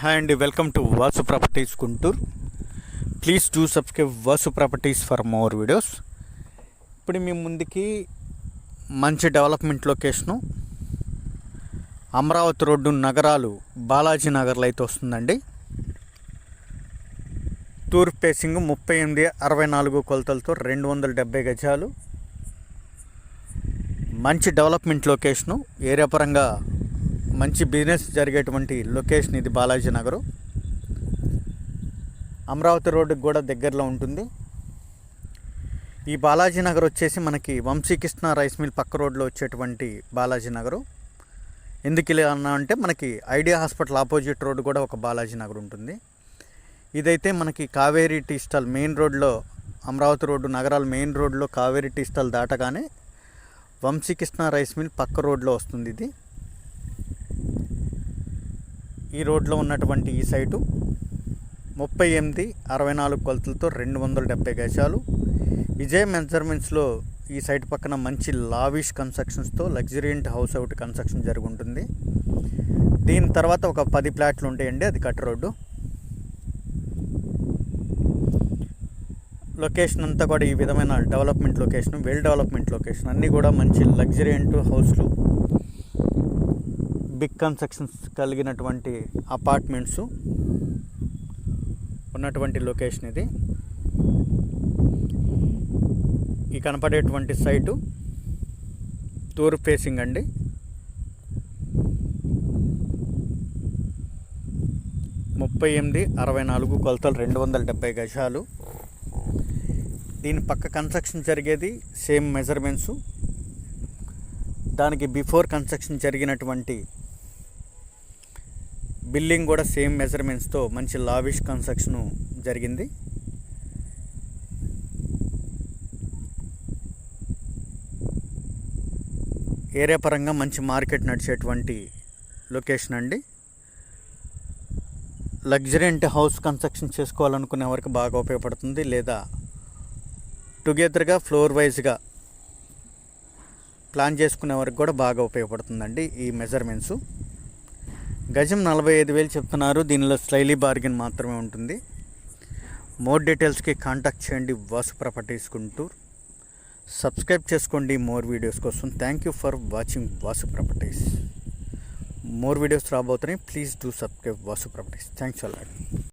Hi అండి welcome to Vasu properties Guntur please do subscribe Vasu properties for more videos ఇప్పుడు మీ ముందుకి మంచి డెవలప్మెంట్ లొకేషను అమరావతి రోడ్డు నగరాలు బాలాజీ నగర్లో అయితే వస్తుందండి. తూర్పు పేసింగ్ ముప్పై ఎనిమిది అరవై నాలుగు కొలతలతో రెండు వందల డెబ్బై గజాలు. మంచి డెవలప్మెంట్ లొకేషను ఏరియా పరంగా మంచి బిజినెస్ జరిగేటువంటి లొకేషన్ ఇది బాలాజీ నగరు. అమరావతి రోడ్డుకి కూడా దగ్గరలో ఉంటుంది. ఈ బాలాజీ నగర్ వచ్చేసి మనకి వంశీకృష్ణ రైస్ మిల్ పక్క రోడ్లో వచ్చేటువంటి బాలాజీ నగరు. ఎందుకు ఇలా అన్నా అంటే మనకి ఐడియా హాస్పిటల్ ఆపోజిట్ రోడ్డు కూడా ఒక బాలాజీ నగర్ ఉంటుంది. ఇదైతే మనకి కావేరీ టీ స్టాల్ మెయిన్ రోడ్లో అమరావతి రోడ్డు నగరాల మెయిన్ రోడ్లో కావేరీ టీ స్టాల్ దాటగానే వంశీకృష్ణ రైస్ మిల్ పక్క రోడ్లో వస్తుంది ఇది. ఈ రోడ్లో ఉన్నటువంటి ఈ సైటు ముప్పై ఎనిమిది అరవై నాలుగు కొలతలతో రెండు వందల డెబ్బై గజాలు. విజయ్ మెజర్మెంట్స్లో ఈ సైట్ పక్కన మంచి లావిష్ కన్స్ట్రక్షన్స్తో లగ్జరియంట్ హౌస్ అవుట్ కన్స్ట్రక్షన్ జరుగుంటుంది. దీని తర్వాత ఒక పది ప్లాట్లు ఉంటాయండి అది కట్ రోడ్డు. లొకేషన్ అంతా కూడా ఈ విధమైన development location well development location. అన్నీ కూడా మంచి లగ్జరియంట్ హౌస్లు బిగ్ కన్స్ట్రక్షన్స్ కలిగినటువంటి అపార్ట్మెంట్స్ ఉన్నటువంటి లొకేషన్ ఇది. ఈ కనపడేటువంటి సైటు తూర్పు ఫేసింగ్ అండి. ముప్పై ఎనిమిది అరవై నాలుగు కొలతలు రెండు వందల డెబ్బై గజాలు. దీని పక్క కన్స్ట్రక్షన్ జరిగేది సేమ్ మెజర్మెంట్స్. దానికి బిఫోర్ కన్స్ట్రక్షన్ జరిగినటువంటి బిల్డింగ్ కూడా సేమ్ మెజర్మెంట్స్తో మంచి లావిష్ కన్స్ట్రక్షన్ జరిగింది. ఏరియా పరంగా మంచి మార్కెట్ నడిచేటువంటి లొకేషన్ అండి. లగ్జరీంట్ హౌస్ కన్స్ట్రక్షన్ చేసుకోవాలనుకునే వరకు బాగా ఉపయోగపడుతుంది. లేదా టుగెదర్గా ఫ్లోర్ వైజ్గా ప్లాన్ చేసుకునే వరకు కూడా బాగా ఉపయోగపడుతుందండి ఈ మెజర్మెంట్స్. గజం నలభై ఐదు వేలు చెప్తున్నారు. దీనిలో స్లైలీ బార్గెన్ మాత్రమే ఉంటుంది. మోర్ డీటెయిల్స్కి కాంటాక్ట్ చేయండి వాసు ప్రాపర్టీస్ గుంటూరు సబ్స్క్రైబ్ చేసుకోండి మోర్ వీడియోస్ కోసం. Thank you for watching Vasu Properties more videos రాబోతున్నాయి. Please do subscribe Vasu Properties thanks a lot